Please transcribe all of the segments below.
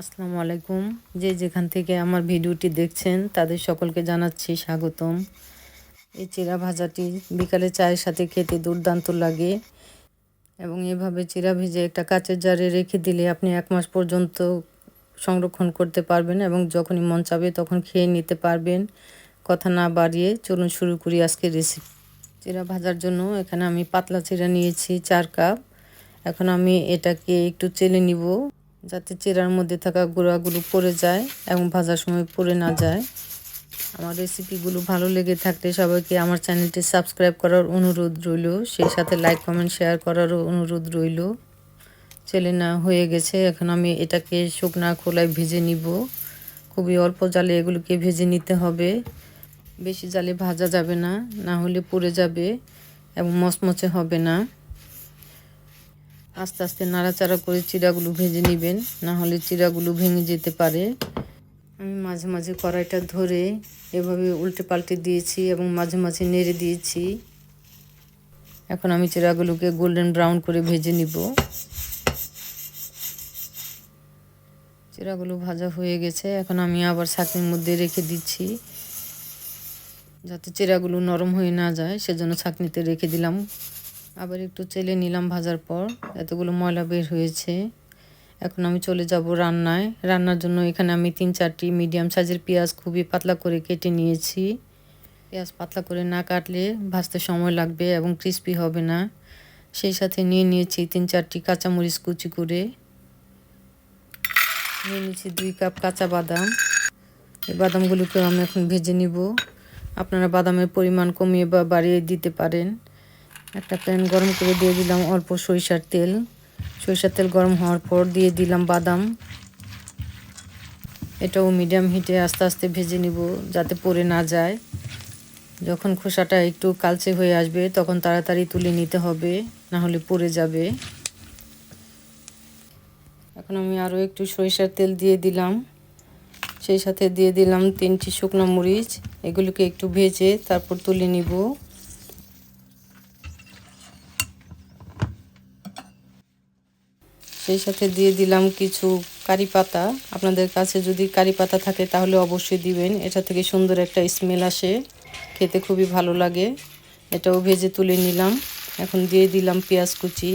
আসসালামু আলাইকুম। যে যেখান থেকে আমার ভিডিওটি দেখছেন, তাদের সকলকে জানাচ্ছি স্বাগতম। এই চিরা ভাজাটি বিকালে চায়ের সাথে খেতে দুর্দান্ত লাগে এবং এভাবে চিরা ভিজে একটা কাচের জারে রেখে দিলে আপনি এক মাস পর্যন্ত সংরক্ষণ করতে পারবেন এবং যখনই মন চাবে তখন খেয়ে নিতে পারবেন। কথা না বাড়িয়ে চলুন শুরু করি আজকে রেসিপি চিরা ভাজার জন্য এখানে আমি পাতলা চিরা নিয়েছি চার কাপ এখন আমি এটাকে একটু চেলে নিব। যাতে চেরার মধ্যে থাকা গুঁড়াগুলো পড়ে যায় এবং ভাজার সময় পড়ে না যায়। আমার রেসিপিগুলো ভালো লেগে থাকলে সবাইকে আমার চ্যানেলটি সাবস্ক্রাইব করার অনুরোধ রইল। সেই সাথে লাইক কমেন্ট শেয়ার করারও অনুরোধ রইল। চেলে না হয়ে গেছে, এখন আমি এটাকে শুকনা খোলায় ভেজে নিব। খুবই অল্প জালে এগুলোকে ভেজে নিতে হবে। বেশি জালে ভাজা যাবে না না হলে পুড়ে যাবে এবং মচমচে হবে না। আস্তে আস্তে নাড়াচাড়া করে চিরাগুলো ভেজে নেবেন, না হলে চিরাগুলো ভেঙে যেতে পারে। আমি মাঝে মাঝে কড়াইটা ধরে এভাবে উল্টে পাল্টে দিয়েছি এবং মাঝে মাঝে নেড়ে দিয়েছি। এখন আমি চিরাগুলোকে গোল্ডেন ব্রাউন করে ভেজে নিব। চিরাগুলো ভাজা হয়ে গেছে, এখন আমি আবার ছাঁকনির মধ্যে রেখে দিচ্ছি। যাতে চিরাগুলো নরম হয়ে না যায়, সেজন্য ছাঁকনিতে রেখে দিলাম। আবার একটু চেলে নিলাম ভাজার পর। এতগুলো ময়লা বের হয়েছে। এখন আমি চলে যাব রান্নায়। রান্নার জন্য এখানে আমি তিন চারটি মিডিয়াম সাইজের পেঁয়াজ খুবই পাতলা করে কেটে নিয়েছি। পেঁয়াজ পাতলা করে না কাটলে ভাজতে সময় লাগবে এবং ক্রিস্পি হবে না। সেই সাথে নিয়ে নিয়েছি তিন চারটি কাঁচামরিচ কুচি করে। নিয়ে নিয়েছি দুই কাপ কাঁচা বাদাম। এই বাদামগুলোকে আমি এখন ভেজে নিব। আপনারা বাদামের পরিমাণ কমিয়ে বা বাড়িয়ে দিতে পারেন। একটা প্যান গরম করে দিয়ে দিলাম অল্প সরিষার তেল। সরিষার তেল গরম হওয়ার পর দিয়ে দিলাম বাদাম। এটাও মিডিয়াম হিটে আস্তে আস্তে ভেজে নিব যাতে পড়ে না যায়। যখন খোসাটা একটু কালচে হয়ে আসবে তখন তাড়াতাড়ি তুলে নিতে হবে না হলে পড়ে যাবে। এখন আমি আরও একটু সরিষার তেল দিয়ে দিলাম। সেই সাথে দিয়ে দিলাম তিনটি শুকনো মরিচ, এগুলোকে একটু ভেজে তারপর তুলে নিব। সেই সাথে দিয়ে দিলাম কিছু কারি পাতা। আপনাদের কাছে যদি কারি পাতা থাকে তাহলে অবশ্যই দিবেন। এটা থেকে সুন্দর একটা স্মেল আসে। খেতে খুবই ভালো লাগে। এটাও ভেজে তুলে নিলাম। এখন দিয়ে দিলাম পেঁয়াজ কুচি।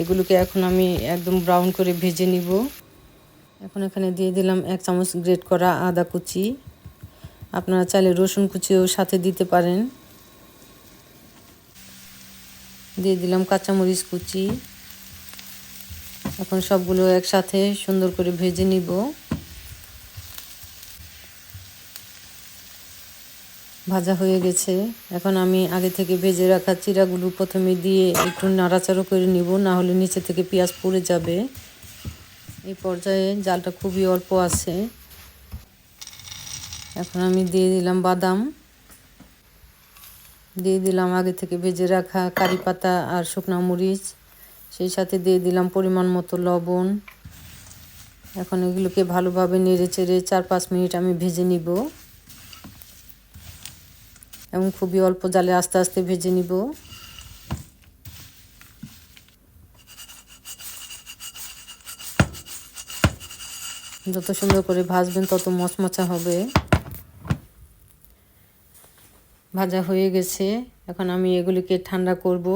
এগুলোকে এখন আমি একদম ব্রাউন করে ভেজে নিব। এখন এখানে দিয়ে দিলাম এক চামচ গ্রেট করা আদা কুচি। আপনারা চাইলে রসুন কুচিও সাথে দিতে পারেন। দিয়ে দিলাম কাঁচামরিচ কুচি। এখন সবগুলো একসাথে সুন্দর করে ভেজে নিব। ভাজা হয়ে গেছে। এখন আমি আগে থেকে ভেজে রাখা চিরাগুলো প্রথমে দিয়ে একটু নাড়াচাড়ো করে নিব, না হলে নিচে থেকে পেঁয়াজ পড়ে যাবে। এই পর্যায়ে জালটা খুবই অল্প আছে। এখন আমি দিয়ে দিলাম বাদাম। দিয়ে দিলাম আগে থেকে ভেজে রাখা কারি পাতা আর শুকনা মরিচ। সেই সাথে দিয়ে দিলাম পরিমাণ মতো লবণ। এখন এগুলোকে ভালোভাবে নেড়ে চেড়ে চার পাঁচ মিনিট আমি ভেজে নিব। এবং খুবই অল্প জালে আস্তে আস্তে ভেজে নিব। যত সুন্দর করে ভাজবেন তত মচমচা হবে। ভাজা হয়ে গেছে। এখন আমি এগুলিকে ঠান্ডা করব।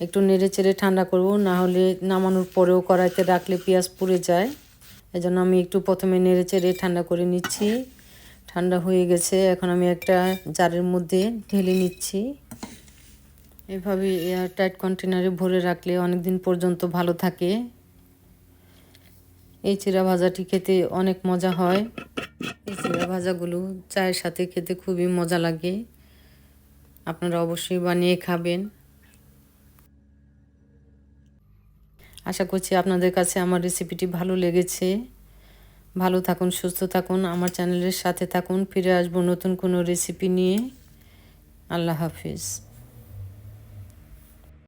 একটু নেড়ে চেড়ে ঠান্ডা করব, না হলে নামানোর পরেও কড়াইতে রাখলে পেঁয়াজ পুড়ে যায়। এজন্য আমি একটু প্রথমে নেড়ে চেড়ে ঠান্ডা করে নিচ্ছি। ঠান্ডা হয়ে গেছে, এখন আমি একটা জারের মধ্যে ঢেলে নিচ্ছি। এভাবে এয়ার টাইট কন্টেনারে ভরে রাখলে অনেক দিন পর্যন্ত ভালো থাকে। এই চিরা ভাজাটি খেতে অনেক মজা হয়। এই চিরা ভাজাগুলো চায়ের সাথে খেতে খুবই মজা লাগে। আপনারা অবশ্যই বানিয়ে খাবেন। আশা করছি আপনাদের কাছে আমার রেসিপিটি ভালো লেগেছে। ভালো থাকুন, সুস্থ থাকুন, আমার চ্যানেলের সাথে থাকুন, ফিরে আসব নতুন কোনো রেসিপি নিয়ে। আল্লাহ হাফিজ।